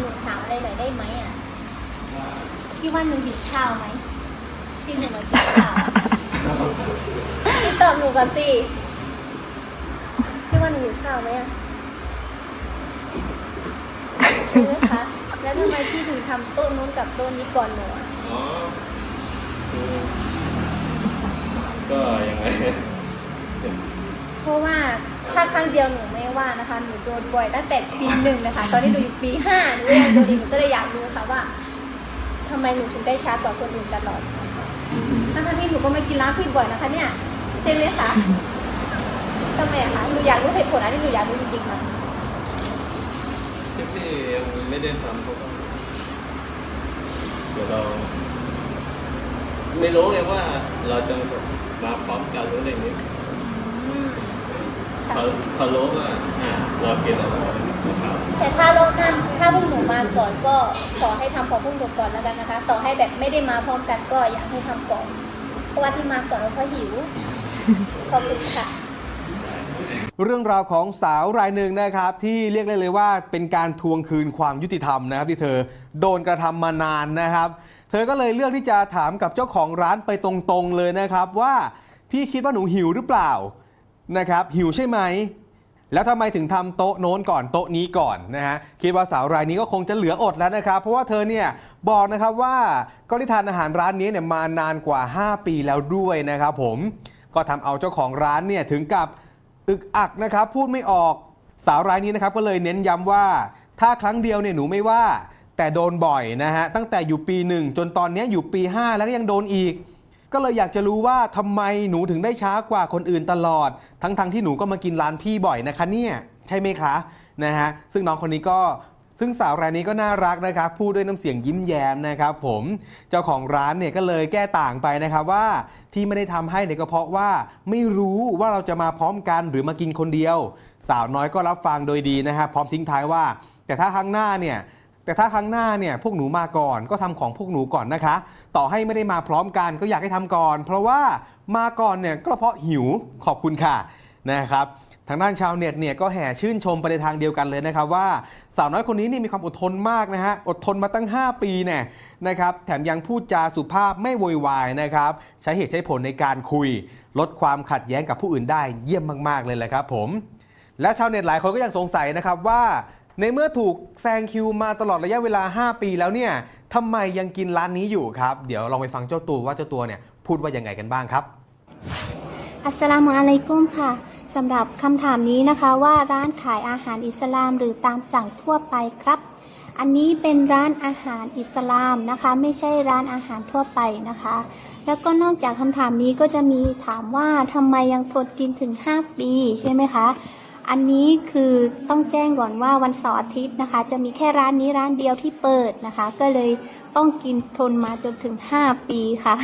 หนูถามอะไรหน่อยได้ไหมอะพี่ว่าหนูหิวข้าวไหมที่หนูมากินข้าวพี่ตอบหนูก่อนสิพี่ว่าหนูหิวข้าวไหมอะใช่ไหมคะแล้วทำไมพี่ถึงทำโต๊ะนู้นกับโต๊ะนี้ก่อนหนูอะอ๋อคือก็ยังไงเพราะว่าถ้าครั้งเดียวหนูไม่ ว่านะคะหนูโดนบ่อยตั้งแต่ปีหนึ่งนะคะตอนนี้หนูอยู่ปีห้าหนูก็ยังโดนอีกหนูก็เลยอยากรู้ค่ะว่าทำไมหนูถึงได้ช้ากว่าคนอื่นตลอดทั้งๆที่หนูก็ไม่กินร้านพี่บ่อยนะคะเนี่ยใช่ไหมคะทำไมอะคะหนูอยากรู้เหตุผลอันนี้หนูอยากรู้จริงๆค่ะที่พี่ยังไม่ได้ทำเพราะว่าเดี๋ยวเราไม่รู้ไงว่าเราจะมาพร้อมกันหรืออะไรอย่างนี้ อืม พอพอรู้ว่าอ่าเรากินอะไรเมื่อเช้าแต่ถ้าโลกนั้นถ้าพวกหนูมาก่อนก็ขอให้ทำของพวกหนูก่อนแล้วกันนะคะ ต่อให้แบบไม่ได้มาพร้อมกันก็อยากให้ทำก่อน เพราะว่าที่มาก่อนเราเพราะหิว ขอบคุณค่ะ เรื่องราวของสาวรายหนึ่งนะครับ ที่เรียกได้เลยว่าเป็นการทวงคืนความยุติธรรมนะครับ ที่เธอโดนกระทำมานานนะครับ เธอก็เลยเลือกที่จะถามกับเจ้าของร้านไปตรงๆเลยนะครับว่าพี่คิดว่าหนูหิวหรือเปล่า นะครับหิวใช่ไหม แล้วทำไมถึงทำโต๊ะโน้นก่อนโต๊ะนี้ก่อนนะฮะคิดว่าสาวรายนี้ก็คงจะเหลืออดแล้วนะครับ เพราะว่าเธอเนี่ยบอกนะครับว่าก็ได้ทานอาหารร้านนี้เนี่ยมานานกว่า 5 ปีแล้วด้วยนะครับผมก็ทำเอาเจ้าของร้านเนี่ยถึงกับอึกอักนะครับพูดไม่ออกสาวรายนี้นะครับก็เลยเน้นย้ำว่า ถ้าครั้งเดียวเนี่ยหนูไม่ว่า แต่โดนบ่อยนะฮะตั้งแต่อยู่ปีหนึ่งจนตอนนี้อยู่ปี 5 แล้วก็ยังโดนอีก ก็เลยอยากจะรู้ว่าทำไมหนูถึงได้ช้ากว่าคนอื่นตลอด ทั้งๆทที่หนูก็มากินร้านพี่บ่อยนะคะเนี่ยใช่ไหมคะนะฮะซึ่งน้องคนนี้ก็ซึ่งสาวรายนี้ก็น่ารักนะครับ พูดด้วยน้ำเสียงยิ้มแย้มนะครับผมเจ้าของร้านเนี่ยก็เลยแก้ต่างไปนะครับว่าที่ไม่ได้ทำให้เนี่ยก็เพราะว่าไม่รู้ว่าเราจะมาพร้อมกันหรือมากินคนเดียว สาวน้อยก็รับฟังโดยดีนะฮะพร้อมทิ้งท้ายว่า แต่ถ้าครั้งหน้าเนี่ย แต่ถ้าครั้งหน้าเนี่ยพวกหนูมาก่อนก็ทำของพวกหนูก่อนนะคะ ต่อให้ไม่ได้มาพร้อมกันก็อยากให้ทำก่อน เพราะว่ามาก่อนเนี่ยก็เพราะหิวขอบคุณค่ะนะครับทางด้านชาวเน็ตเนี่ยก็แห่ชื่นชมไปในทางเดียวกันเลยนะครับว่าสาวน้อยคนนี้นี่มีความอดทนมากนะฮะอดทนมาตั้ง 5 ปีเนี่ยนะครับแถมยังพูดจาสุภาพไม่โวยวายนะครับใช้เหตุใช้ผลในการคุย ลดความขัดแย้งกับผู้อื่นได้เยี่ยมมาก ๆ เลยแหละครับผมและชาวเน็ตหลายคนก็ยังสงสัยนะครับว่า ในเมื่อถูกแซงคิวมาตลอดระยะเวลา 5 ปีแล้วเนี่ยทำไมยังกินร้านนี้อยู่ครับ เดี๋ยวลองไปฟังเจ้าตัวว่าเจ้าตัวเนี่ยพูดว่ายังไงกันบ้างครับ อัสลามุอะลัยกุมค่ะสำหรับคำถามนี้นะคะว่าร้านขายอาหารอิสลามหรือตามสั่งทั่วไปครับ อันนี้เป็นร้านอาหารอิสลามนะคะ ไม่ใช่ร้านอาหารทั่วไปนะคะ แล้วก็นอกจากคำถามนี้ก็จะมีถามว่าทำไมยังทนกินถึง 5 ปีใช่ไหมคะ อันนี้คือต้องแจ้งก่อนว่าวันเสาร์อาทิตย์นะคะ จะมีแค่ร้านนี้ร้านเดียวที่เปิดนะคะ ก็เลยต้องกินทนมาจนถึง 5 ปีค่ะ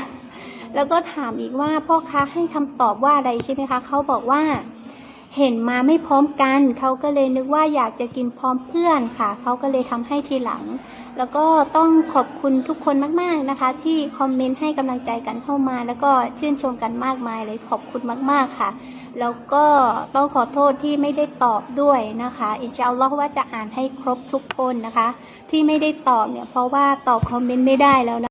แล้วก็ถามอีกว่าพ่อค้าให้คำตอบว่าอะไรใช่ไหมคะเขาบอกว่า เห็นมาไม่พร้อมกัน เขาก็เลยนึกว่าอยากจะกินพร้อมเพื่อนค่ะ เขาก็เลยทำให้ทีหลัง แล้วก็ต้องขอบคุณทุกคนมากๆนะคะ ที่คอมเมนต์ให้กำลังใจกันเข้ามา แล้วก็ชื่นชมกันมากมายเลยขอบคุณมากๆค่ะ แล้วก็ต้องขอโทษที่ไม่ได้ตอบด้วยนะคะ อินชาอัลลอฮ์ว่าจะอ่านให้ครบทุกคนนะคะ ที่ไม่ได้ตอบเนี่ยเพราะว่าตอบคอมเมนต์ไม่ได้แล้วนะ